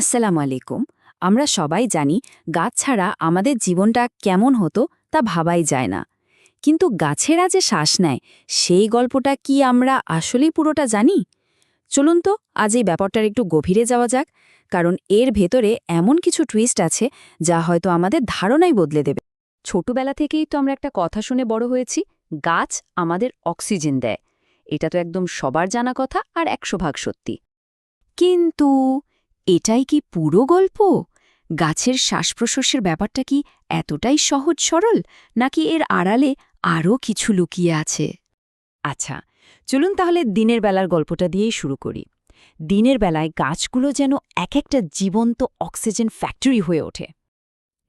আসসালামু আলাইকুম। আমরা সবাই জানি গাছ ছাড়া আমাদের জীবনটা কেমন হতো তা ভাবাই যায় না। কিন্তু গাছেরা যে শ্বাস নেয়, সেই গল্পটা কি আমরা আসলেই পুরোটা জানি? চলুন তো আজ এই ব্যাপারটার একটু গভীরে যাওয়া যাক, কারণ এর ভেতরে এমন কিছু টুইস্ট আছে যা হয়তো আমাদের ধারণাই বদলে দেবে। ছোটবেলা থেকেই তো আমরা একটা কথা শুনে বড় হয়েছি, গাছ আমাদের অক্সিজেন দেয়। এটা তো একদম সবার জানা কথা আর একশো ভাগ সত্যি। কিন্তু এটাই কি পুরো গল্প? গাছের শ্বাসপ্রশ্বাসের ব্যাপারটা কি এতটাই সহজ সরল, নাকি এর আড়ালে আরও কিছু লুকিয়ে আছে? আচ্ছা চলুন তাহলে দিনের বেলার গল্পটা দিয়েই শুরু করি। দিনের বেলায় গাছগুলো যেন এক একটা জীবন্ত অক্সিজেন ফ্যাক্টরি হয়ে ওঠে।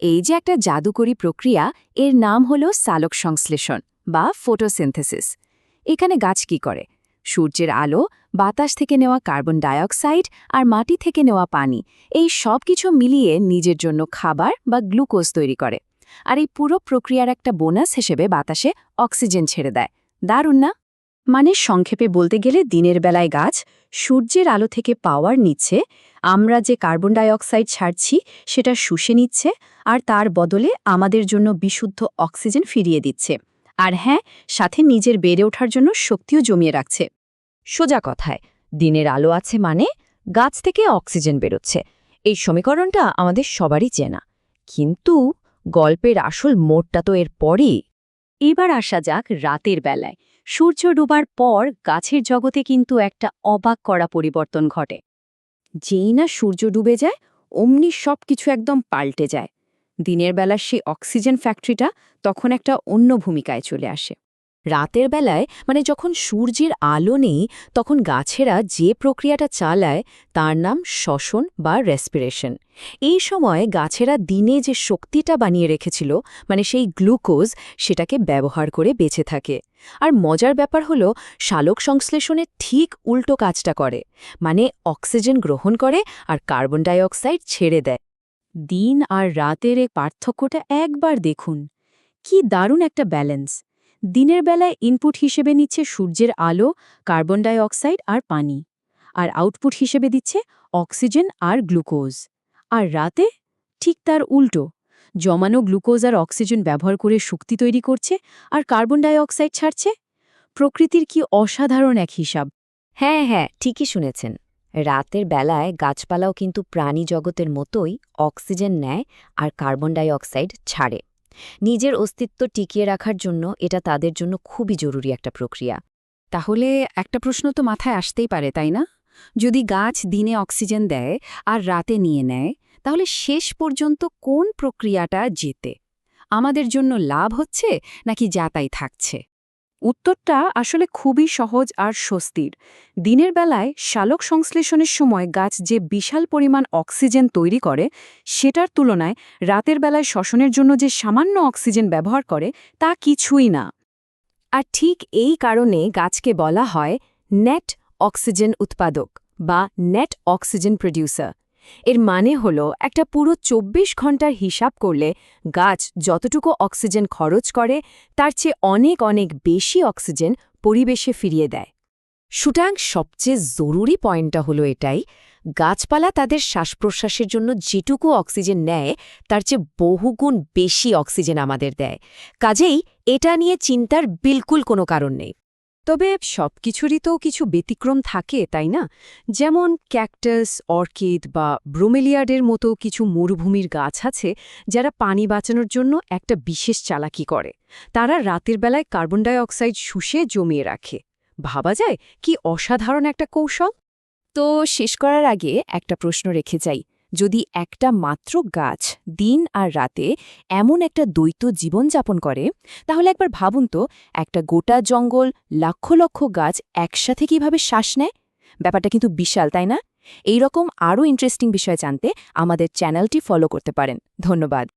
এই যে একটা জাদুকরী প্রক্রিয়া, এর নাম হল সালোক সংশ্লেষণ বা ফটোসিনথেসিস। এখানে গাছ কি করে? সূর্যের আলো, বাতাস থেকে নেওয়া কার্বন ডাইঅক্সাইড আর মাটি থেকে নেওয়া পানি। এই সব কিছু মিলিয়ে নিজের জন্য খাবার বা গ্লুকোজ তৈরি করে। আর এই পুরো প্রক্রিয়ার একটা বোনাস হিসেবে বাতাসে অক্সিজেন ছেড়ে দেয়। দারুণ না? মানে সংক্ষেপে বলতে গেলে দিনের বেলায় গাছ সূর্যের আলো থেকে পাওয়ার নিচ্ছে, আমরা যে কার্বন ডাইঅক্সাইড ছাড়ছি সেটা শুষে নিচ্ছে আর তার বদলে আমাদের জন্য বিশুদ্ধ অক্সিজেন ফিরিয়ে দিচ্ছে। আর হ্যাঁ সাথে নিজের বেড়ে ওঠার জন্য শক্তিও জমিয়ে রাখছে। সোজা কথায়, দিনের আলো আছে মানে গাছ থেকে অক্সিজেন বেরোচ্ছে। এই সমীকরণটা আমাদের সবারই চেনা। কিন্তু গল্পের আসল মোড়টা তো এর পরই। এবার আসা যাক রাতের বেলায়। সূর্য ডোবার পর গাছের জগতে কিন্তু একটা অবাক করা পরিবর্তন ঘটে। যেই না সূর্য ডুবে যায়, অমনি সব কিছু একদম পাল্টে যায়। দিনের বেলার সেই অক্সিজেন ফ্যাক্টরিটা তখন একটা অন্য ভূমিকায় চলে আসে। রাতের বেলায় মানে যখন সূর্যের আলো নেই, তখন গাছেরা যে প্রক্রিয়াটা চালায়, তার নাম শ্বসন বা রেসপিরেশন। এই সময় গাছেরা দিনে যে শক্তিটা বানিয়ে রেখেছিল মানে সেই গ্লুকোজ, সেটাকে ব্যবহার করে বেঁচে থাকে। আর মজার ব্যাপার হলো, শালক সংশ্লেষণে ঠিক উল্টো কাজটা করে মানে অক্সিজেন গ্রহণ করে আর কার্বন ডাইঅক্সাইড ছেড়ে দেয়। দিন আর রাতের এ পার্থক্যটা একবার দেখুন। কি দারুণ একটা ব্যালেন্স। দিনের বেলায় ইনপুট হিসেবে নিচ্ছে সূর্যের আলো, কার্বন ডাই অক্সাইড আর পানি। আর আউটপুট হিসেবে দিচ্ছে অক্সিজেন আর গ্লুকোজ। আর রাতে? ঠিক তার উল্টো। জমানো গ্লুকোজ আর অক্সিজেন ব্যবহার করে শক্তি তৈরি করছে আর কার্বন ডাই অক্সাইড ছাড়ছে। প্রকৃতির কি অসাধারণ এক হিসাব। হ্যাঁ হ্যাঁ ঠিকই শুনেছেন। রাতের বেলায় গাছপালাও কিন্তু প্রাণী জগতের মতোই অক্সিজেন নেয় আর কার্বন ডাই অক্সাইড ছাড়ে। নিজের অস্তিত্ব টিকিয়ে রাখার জন্য এটা তাদের জন্য খুবই জরুরি একটা প্রক্রিয়া। তাহলে একটা প্রশ্ন তো মাথায় আসতেই পারে, তাই না? যদি গাছ দিনে অক্সিজেন দেয় আর রাতে নিয়ে নেয়, তাহলে শেষ পর্যন্ত কোন প্রক্রিয়াটা যেতে আমাদের জন্য লাভ হচ্ছে নাকি যাতাই থাকছে? উত্তরটা আসলে খুবই সহজ আর স্বস্তির। দিনের বেলায় শালক সংশ্লেষণের সময় গাছ যে বিশাল পরিমাণ অক্সিজেন তৈরি করে, সেটার তুলনায় রাতের বেলায় শ্বসনের জন্য যে সামান্য অক্সিজেন ব্যবহার করে, তা কিছুই না। আর ঠিক এই কারণে গাছকে বলা হয় নেট অক্সিজেন উৎপাদক বা নেট অক্সিজেন প্রডিউসার এর মানে হল একটা পুরো ২৪ ঘণ্টার হিসাব করলে গাছ যতটুকু অক্সিজেন খরচ করে, তার চেয়ে অনেক অনেক বেশি অক্সিজেন পরিবেশে ফিরিয়ে দেয়। সুতরাং সবচেয়ে জরুরি পয়েন্টটা হলো এটাই, গাছপালা তাদের শ্বাস প্রশ্বাসের জন্য যেটুকু অক্সিজেন নেয়, তার চেয়ে বহুগুণ বেশি অক্সিজেন আমাদের দেয়। কাজেই এটা নিয়ে চিন্তার বিলকুল কোনো কারণ নেই। তবে সব কিছুরই তো কিছু ব্যতিক্রম থাকে, তাই না? যেমন ক্যাকটাস, অর্কিড বা ব্রোমেলিয়ার্ডের মতো কিছু মরুভূমির গাছ আছে, যারা পানি বাঁচানোর জন্য একটা বিশেষ চালাকি করে। তারা রাতের বেলায় কার্বন ডাই অক্সাইড শুষে জমিয়ে রাখে। ভাবা যায় কি অসাধারণ একটা কৌশল? তো শেষ করার আগে একটা প্রশ্ন রেখে যাই। যদি একটা মাত্র গাছ দিন আর রাতে এমন একটা দ্বৈত জীবনযাপন করে, তাহলে একবার ভাবুন তো, একটা গোটা জঙ্গল লক্ষ লক্ষ গাছ একসাথে কীভাবে শ্বাস নেয়? ব্যাপারটা কিন্তু বিশাল, তাই না? এইরকম আরও ইন্টারেস্টিং বিষয় জানতে আমাদের চ্যানেলটি ফলো করতে পারেন। ধন্যবাদ।